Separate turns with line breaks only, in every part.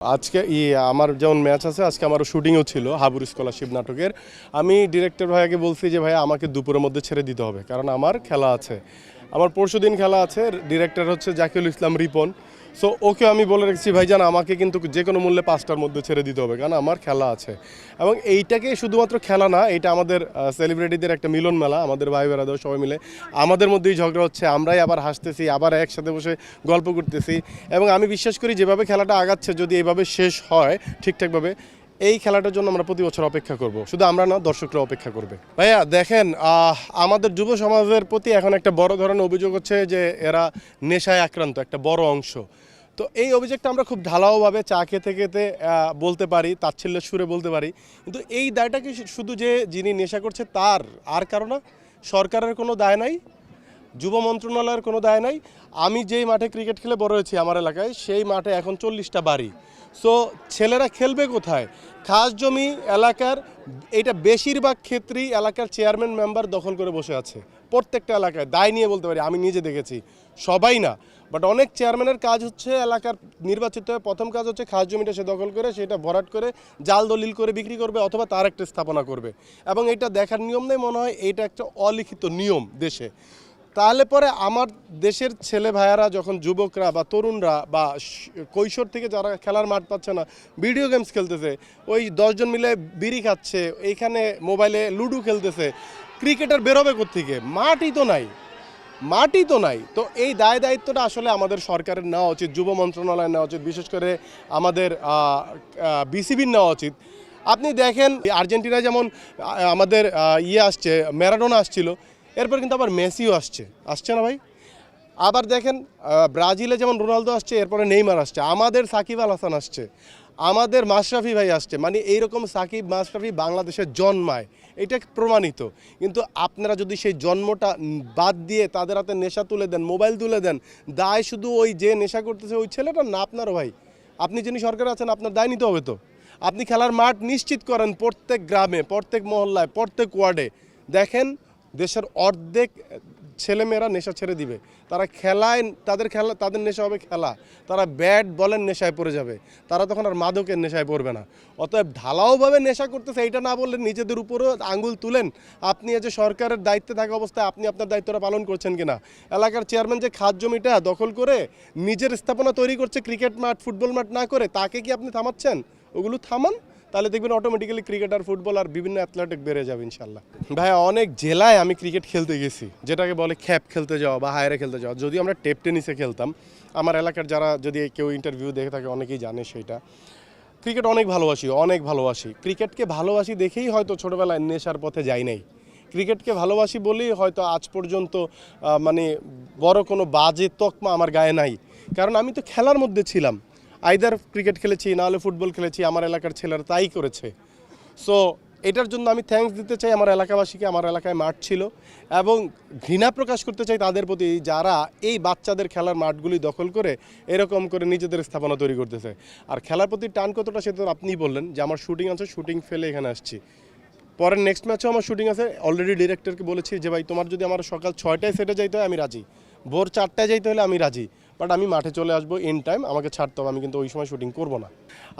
আজকে ই, আমার যেমন ম্যাচ আছে, আজকে আমারও শুটিংও ছিল হাবুর স্কলারশিপ নাটকের। আমি ডিরেক্টর ভাইয়াকে বলছি যে ভাই আমাকে দুপুরের মধ্যে ছেড়ে দিতে হবে, কারণ আমার খেলা আছে। আমার পরশু দিন খেলা আছে ডিরেক্টর হচ্ছে জাকিউল ইসলাম রিপন। সো ওকে আমি বলে রেখেছি, ভাইজান, আমাকে কিন্তু যে কোনো মূল্যে পাঁচটার মধ্যে ছেড়ে দিতে হবে, কারণ আমার খেলা আছে। এবং এইটাকে শুধুমাত্র খেলা না, এটা আমাদের সেলিব্রিটিদের একটা মিলন মেলা, আমাদের ভাই বেড়াদের সবাই মিলে। আমাদের মধ্যেই ঝগড়া হচ্ছে, আমরাই আবার হাসতেছি, আবার একসাথে বসে গল্প করতেছি। এবং আমি বিশ্বাস করি, যেভাবে খেলাটা আগাচ্ছে, যদি এইভাবে শেষ হয়, ঠিকঠাকভাবে এই খেলাটার জন্য আমরা প্রতি বছর অপেক্ষা করব। শুধু আমরা না দর্শকরা অপেক্ষা করবে। ভাইয়া, দেখেন আমাদের যুব সমাজের প্রতি এখন একটা বড় ধরনের অভিযোগ হচ্ছে যে এরা নেশায় আক্রান্ত, একটা বড় অংশ। তো এই অভিযোগটা আমরা খুব ঢালাওভাবে চা খেতে খেতে বলতে পারি, তাচ্ছিল্যের সুরে বলতে পারি। কিন্তু এই দায়টা কি শুধু যে যিনি নেশা করছে তার, আর কারণ সরকারের কোনো দায় নাই? যুব মন্ত্রণালয়ের কোনো দায় নাই। আমি যেই মাঠে ক্রিকেট খেলে বড় হয়েছি আমার এলাকায়, সেই মাঠে এখন চল্লিশটা বাড়ি। সো ছেলেরা খেলবে কোথায়? খাস জমি এলাকার এটা বেশিরভাগ ক্ষেত্রেই এলাকার চেয়ারম্যান মেম্বার দখল করে বসে আছে। প্রত্যেকটা এলাকায়, দায় নিয়ে বলতে পারি, আমি নিজে দেখেছি। সবাই না। বাট অনেক চেয়ারম্যানের কাজ হচ্ছে এলাকার নির্বাচিত হয়ে প্রথম কাজ হচ্ছে খাস জমিটা সে দখল করে, সেটা ভরাট করে জাল দলিল করে বিক্রি করবে অথবা তার একটা স্থাপনা করবে। এবং এটা দেখার নিয়ম নেই মনে হয়, এটা একটা অলিখিত নিয়ম দেশে। তাহলে পরে আমার দেশের ছেলে ভাইয়ারা যখন যুবকরা বা তরুণরা বা কৈশোর থেকে যারা খেলার মাঠ পাচ্ছে না ভিডিও গেমস খেলতেছে, ওই দশজন মিলে বিড়ি খাচ্ছে এইখানে মোবাইলে লুডো খেলতেছে ক্রিকেটার বেরোবে কোত্থেকে? মাঠই তো নাই। মাটি তো নাই। তো এই দায় দায়িত্বটা আসলে আমাদের সরকারের নেওয়া উচিত, যুব মন্ত্রণালয়ের নেওয়া উচিত, বিশেষ করে আমাদের বিসিবির নেওয়া উচিত। আপনি দেখেন, আর্জেন্টিনায় যেমন আমাদের ইয়ে আসছে, ম্যারাডোনা আসছিল এরপর কিন্তু আবার মেসিও আসছে। আসছে না ভাই? আবার দেখেন ব্রাজিলে যেমন রোনালদো আসছে, এরপরে নেইমার আসছে, আমাদের সাকিব আল হাসান আসছে, আমাদের মাশরাফি ভাই আসছে মানে এইরকম সাকিব, মাশরাফি বাংলাদেশে জন্মায়, এটা প্রমাণিত। কিন্তু আপনারা যদি সেই জন্মটা বাদ দিয়ে তাদের হাতে নেশা তুলে দেন, মোবাইল তুলে দেন, দায় শুধু ওই যে নেশা করতেছে ওই ছেলেটা না আপনারও ভাই? আপনি যিনি সরকারে আছেন, আপনার দায় নিতে হবে তো। আপনি খেলার মাঠ নিশ্চিত করেন প্রত্যেক গ্রামে, প্রত্যেক মহল্লায়, প্রত্যেক ওয়ার্ডে। দেখেন দেশের অর্ধেক ছেলেমেয়েরা নেশা ছেড়ে দিবে। তারা খেলায়, তাদের খেলা, তাদের নেশা হবে খেলা। তারা ব্যাট বলের নেশায় পড়ে যাবে। তারা তখন আর মাদকের নেশায় পড়বে না। অতএব ঢালাওভাবে নেশা করতেছে এইটা না বললে নিজেদের উপরও আঙ্গুল তুলেন। আপনি যে সরকারের দায়িত্বে থাকা অবস্থায় আপনি আপনার দায়িত্বটা পালন করছেন কিনা? এলাকার চেয়ারম্যান যে খাদ জমিটা দখল করে নিজের স্থাপনা তৈরি করছে, ক্রিকেট মাঠ, ফুটবল মাঠ না করে, তাকে কি আপনি থামাচ্ছেন? ওগুলো থামান। তাহলে দেখবেন অটোমেটিক্যালি ক্রিকেটার ফুটবল আর বিভিন্ন অ্যাথলেটিক বেড়ে যাবে ইনশাল্লাহ ভাই অনেক জেলায় আমি ক্রিকেট খেলতে গেছি, যেটাকে বলে খ্যাপ খেলতে যাওয়া বা হায়ারে খেলতে যাওয়া। যদি আমরা টেপ টেনিসে খেলতাম, আমার এলাকার যারা যদি কেউ ইন্টারভিউ দেখে থাকে, অনেকেই জানে সেটা। ক্রিকেট অনেক ভালোবাসি অনেক ভালোবাসি। ক্রিকেটকে ভালোবাসি দেখেই হয়তো ছোটোবেলায় নেশার পথে যাই নাই। ক্রিকেটকে ভালোবাসি বলেই হয়তো আজ পর্যন্ত মানে বড় কোনো বাজে তকমা আমার গায়ে নাই। কারণ আমি তো খেলার মধ্যে ছিলাম। আইদার ক্রিকেট খেলেছি, নাহলে ফুটবল খেলেছি, আমার এলাকার ছেলেরা তাই করেছে। সো এটার জন্য আমি থ্যাঙ্কস দিতে চাই আমার এলাকাবাসীকে, আমার এলাকায় মাঠ ছিল এবং ঘৃণা প্রকাশ করতে চাই তাদের প্রতি যারা এই বাচ্চাদের খেলার মাঠগুলি দখল করে এরকম করে নিজেদের স্থাপনা তৈরি করতেছে। আর খেলার প্রতি টান কতটা সেটা তো আপনিই বললেন যে আমার শুটিং আছে শুটিং ফেলে এখানে আসছি। পরের নেক্সট ম্যাচেও আমার শুটিং আছে। অলরেডি ডিরেক্টরকে বলেছি যে, ভাই, তোমার যদি আমার সকাল ছয়টায় সেটে যাইতে হয়, আমি রাজি। ভোর চারটায় যাইতে হলে আমি রাজি। বাট আমি মাঠে চলে আসব ইন টাইম আমাকে ছাড়তে হবে, আমি কিন্তু ওই সময় শুটিং করব না।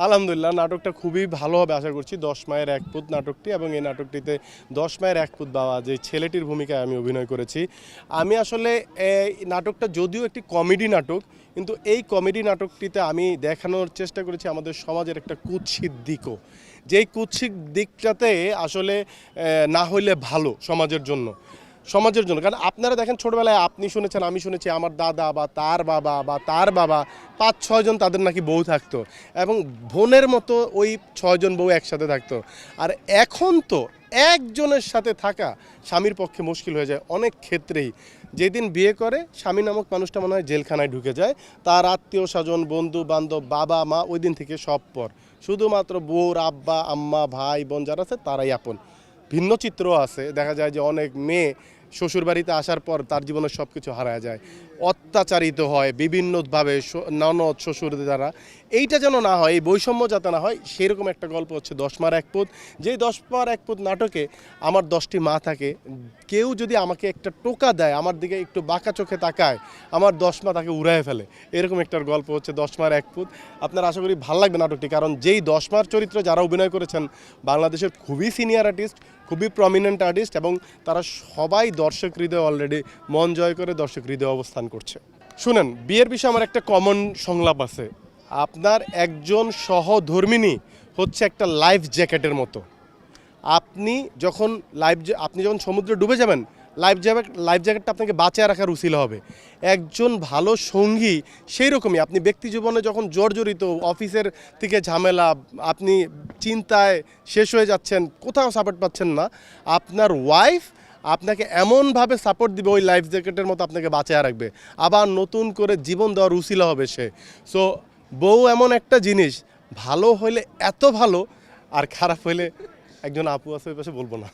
আলহামদুলিল্লাহ, নাটকটা খুবই ভালো হবে, আশা করছি দশ মায়ের এক পুত নাটকটি এবং এই নাটকটিতে দশ মায়ের এক পুত বাবা, যে ছেলেটির ভূমিকায় আমি অভিনয় করেছি। আমি আসলে নাটকটা যদিও একটি কমেডি নাটক, কিন্তু এই কমেডি নাটকটিতে আমি দেখানোর চেষ্টা করেছি আমাদের সমাজের একটা কুৎসিত দিকও। যেই কুৎসিত দিকটাতে আসলে না হইলে ভালো সমাজের জন্য। সমাজের জন্য। কারণ আপনারা দেখেন ছোটবেলায় আপনি শুনেছেন, আমি শুনেছি, আমার দাদা বা তার বাবা বা তার বাবা পাঁচ ছয়জন তাদের নাকি বউ থাকতো এবং বোনের মতো ওই ছয়জন বউ একসাথে থাকতো। আর এখন তো একজনের সাথে থাকা স্বামীর পক্ষে মুশকিল হয়ে যায় অনেক ক্ষেত্রেই। যেদিন বিয়ে করে, স্বামী নামক মানুষটা মনে হয় জেলখানায় ঢুকে যায়। তার আত্মীয় স্বজন, বন্ধু, বান্ধব, বাবা, মা ওই দিন থেকে সব পর। শুধুমাত্র বউর আব্বা, আম্মা, ভাই, বোন যারা আছে তারাই আপন। ভিন্ন চিত্র আছে। দেখা যায় যে অনেক মেয়ে শ্বশুর বাড়িতে আসার পর তার জীবনে সব কিছু হারায় যায়। অত্যাচারিত হয় বিভিন্নভাবে ননদ শ্বশুর দ্বারা। এইটা যেন না হয়, এই বৈষম্য যাতে না হয়, সেরকম একটা গল্প হচ্ছে দশ মার এক পুত। যেই দশ মার এক পুত নাটকে আমার দশটি মা থাকে, কেউ যদি আমাকে একটা টোকা দেয়, আমার দিকে একটু বাঁকা চোখে তাকায়, আমার দশ মা তাকে উড়ায় ফেলে। এরকম একটা গল্প হচ্ছে দশ মার এক পুত। আপনার আশা করি ভালো লাগবে নাটকটি, কারণ যেই দশ মার চরিত্র যারা অভিনয় করেছেন, বাংলাদেশের খুবই সিনিয়র আর্টিস্ট খুবই প্রমিনেন্ট আর্টিস্ট এবং তারা সবাই দর্শক হৃদয় অলরেডি মন জয় করে দর্শক হৃদয় অবস্থান করছে। শুনেন, বিয়ের বিষয়ে আমার একটা কমন সংলাপ আছে। আপনার একজন সহধর্মিনী হচ্ছে একটা লাইফ জ্যাকেটের মতো। আপনি যখন লাইফ আপনি যখন সমুদ্রে ডুবে যাবেন লাইফ জ্যাকেট লাইফ জ্যাকেটটা আপনাকে বাঁচিয়ে রাখার উচিলা হবে। একজন ভালো সঙ্গী সেই রকমই আপনি ব্যক্তি জীবনে যখন জর্জরিত, অফিসের থেকে ঝামেলা, আপনি চিন্তায় শেষ হয়ে যাচ্ছেন, কোথাও সাপোর্ট পাচ্ছেন না, আপনার ওয়াইফ আপনাকে এমনভাবে সাপোর্ট দিবে, ওই লাইফ জ্যাকেটের মতো আপনাকে বাঁচিয়ে রাখবে। আবার নতুন করে জীবন দেওয়ার উচিলা হবে সে। সো বউ এমন একটা জিনিস, ভালো হইলে এত ভালো, আর খারাপ হইলে একজন আপু আছে ওই পাশে বলব না।